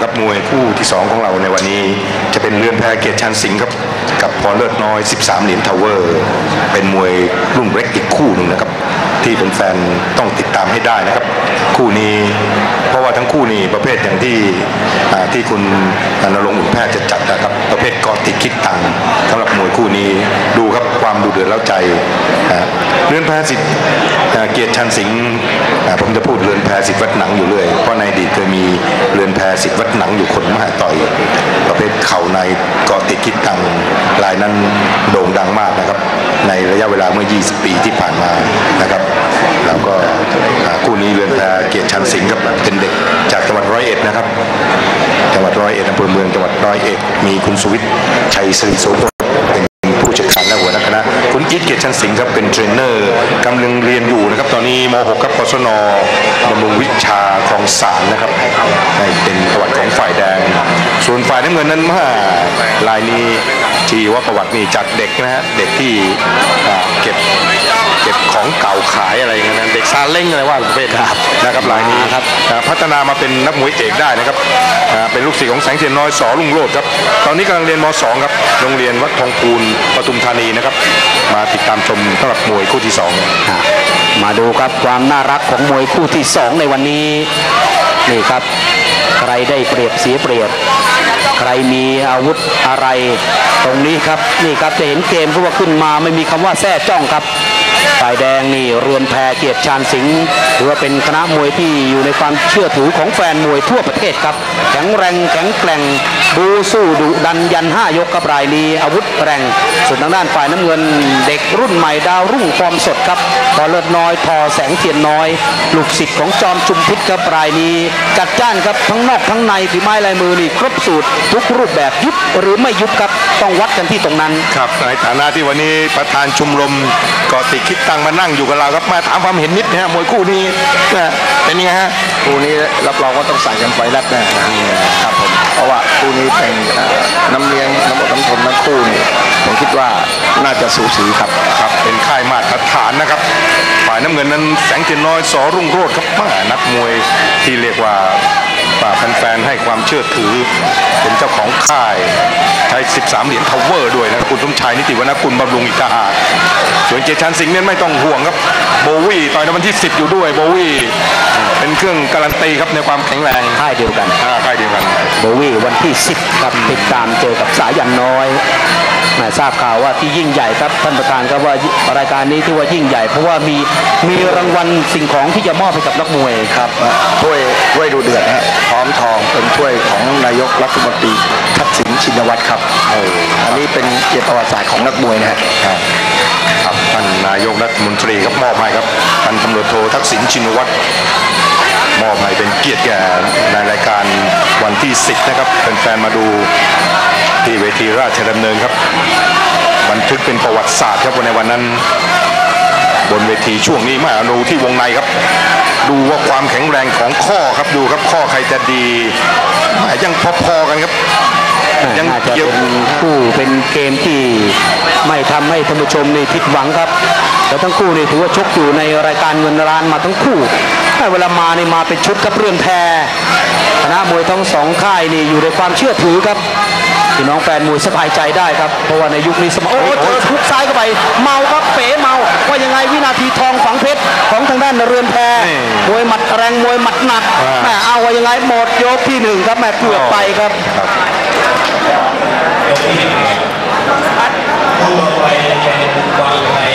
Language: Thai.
ครับมวยคู่ที่ 2 ของเราในวันนี้ จะเป็นเรือนแพเกียรติชันสิงห์ครับกับพรเลิศน้อย 13 เหรียญทาวเวอร์ เป็นมวยรุ่นเล็กอีกคู่หนึ่งนะครับ ที่เป็นแฟนๆต้องติดตามให้ได้นะครับ คู่นี้เพราะว่าทั้งคู่นี่ประเภทอย่างที่ที่คุณนรงค์อุ่นแพทย์จะจัดนะครับประเภทกอติดคิดตังสำหรับมวยคู่นี้ดูครับความดูเดือดแล้วใจเรือนแพสิทธิ์เกียรติชันสิงห์ผมจะพูดเรือนแพสิทธิ์วัดหนังอยู่เรื่อยเพราะในอดีตเคยมีเรือนแพสิทธิ์วัดหนังอยู่คนมหาต่อย ประเภทเข่าในเกาะติดคิดตังรายนั้นโด่งดังมากนะครับ ในระยะเวลาเมื่อ 20 ปีที่ผ่านมานะครับ ก็คู่นี้เรือนแพเกียรติชันสิงห์ครับเป็นเด็กจากจังหวัดร้อยเอ็ดนะครับ จังหวัดร้อยเอ็ดอำเภอเมืองจังหวัดร้อยเอ็ดมีคุณสุวิทย์ชัยศรีโสพลเป็นผู้จัดการและหัวหน้าคณะคุณอีทเกียรติชันสิงห์ครับเป็นเทรนเนอร์กำลังเรียนอยู่นะครับ ตอนนี้ม .6 ครับกศนบำรุงวิชาคลองสารนะครับให้เป็นประวัติของฝ่ายแดง ส่วนฝ่ายน้ำเงินนั้นมาลายนี้ที่ว่าประวัตินี่จากเด็กนะฮะเด็กที่เก็บเก็บของเก่าขายอะไรอย่างเงี้ยนะเด็กซาเล้งอะไรว่าประเภทนะครับนะครับรายนี้ครับอ่าพัฒนามาเป็นนักมวยเอกได้นะครับอ่าเป็นลูกศิษย์ของแสงเทียนน้อยสอลุงโรดครับตอนนี้กำลังเรียนม .2 ครับโรงเรียนวัดทองคูนปทุมธานีนะครับมาติดตามชมสำหรับมวยคู่ที่สองอะมาดูครับความน่ารักของมวยคู่ที่สองในวันนี้นี่ครับใครได้เปรียบเสียเปรียบ ใครมีอาวุธอะไร ตรงนี้ครับนี่ครับจะเห็นเกมเพราะว่าขึ้นมาไม่มีคำว่าแท้จ้องครับ ฝ่ายแดงนี่เรือนแพเกียรติชาญสิงห์ถือว่าเป็นคณะมวยที่อยู่ในความเชื่อถือของแฟนมวยทั่วประเทศครับ แข็งแรงแข็งแกร่งบูสู้ดุดันยันห้ายกกับรายนี้อาวุธแรงส่วนทางด้านฝ่ายน้ำเงินเด็กรุ่นใหม่ดาวรุ่งฟอร์มสดครับพอเลิศน้อยทอแสงเทียนน้อย ลูกศิษย์ของจอมชุมพิษครับรายนี้ จัดจ้านครับทั้งนอกทั้งในฝีไม้ลายมือนี่ครบสูตร ทุกรูปแบบยุบหรือไม่ยุบครับต้องวัดกันที่ตรงนั้นครับในฐานะที่วันนี้ประธานชุมรมกาะติดคิดตังมานั่งอยู่กับเราครับมาถามความเห็นนิดนะฮะมวยคู่นี้นะเป็นยังไงฮะคู่นี้รับรองว่าต้องใส่กันไฟแลบแน่นะครับผมเพราะว่าคู่นี้เป็นน้ำเลี้ยงน้ำอดน้ำทนทั้งคู่นี่ผมคิดว่าน่าจะสูสีครับครับเป็นค่ายมาตรฐานนะครับฝ่ายน้ำเงินนั้นแสงเทียนน้อยสอรุ่งโรจน์ครับมานักมวยที่เรียกว่า แฟนๆให้ความเชื่อถือ เป็นเจ้าของค่ายใช้ 13 เหรียญทาวเวอร์ด้วยนะครับคุณสมชายนิติวรรณกุลบำรุงอีกต่างหากส่วนเจชันสิงห์เนี่ยไม่ต้องห่วงครับโบวี่ต่อยในวันที่ 10 อยู่ด้วยโบวี่เป็นเครื่องการันตีครับในความแข็งแรงค่ายเดียวกันอ่าค่ายเดียวกันโบวี่วันที่ 10ครับติดตามเจอกับสายันน้อยแหม่ทราบข่าวว่าที่ยิ่งใหญ่ครับท่านประธานครับว่ารายการนี้ที่ว่ายิ่งใหญ่ เพราะว่ามีมีรางวัลสิ่งของที่จะมอบให้กับนักมวยครับถ้วยถ้วยายกรัฐมนตรีทักษิณชินวัตรครับอันนี้เป็นเกียรติประวัติศาสตร์ของนักมวยนะฮะครับครับท่านนายกรัฐมนตรีครับมอบให้ครับพันตำรวจโททักษิณชินวัตรมอบให้เป็นเกียรติแก่ในรายการวันที่ 10 นะครับแฟนๆมาดูที่เวทีราชดำเนินครับบันทึกเป็นประวัติศาสตร์ครับในวันนั้น บนเวทีช่วงนี้มาดูที่วงในครับ ดูว่าความแข็งแรงของข้อครับดูครับข้อใครจะดี ยังพอๆกันครับ ยังน่าจะเกี่ยวเป็นคู่เป็นเกมที่ไม่ทำให้ท่านผู้ชมนี่ผิดหวังครับแต่ทั้งคู่นี่ถือว่าชกอยู่ในรายการเงินล้านมาทั้งคู่แต่เวลามานี่มาเป็นชุดกับเรือนแพคณะมวยทั้งสองค่ายนี่อยู่ในความเชื่อถือครับพี่น้องแฟนมวยสบายใจได้ครับเพราะว่าในยุคนี้สมัยโอ้โหเจอทุกซ้ายเข้าไปเมาครับเป๋เมา น่นเรือนแพรมวยหมัดแรงมวยหมัดหนักแม่เอาไว้ยังไงหมดยกที่หนึ่งครับแม่เกือบไปครับย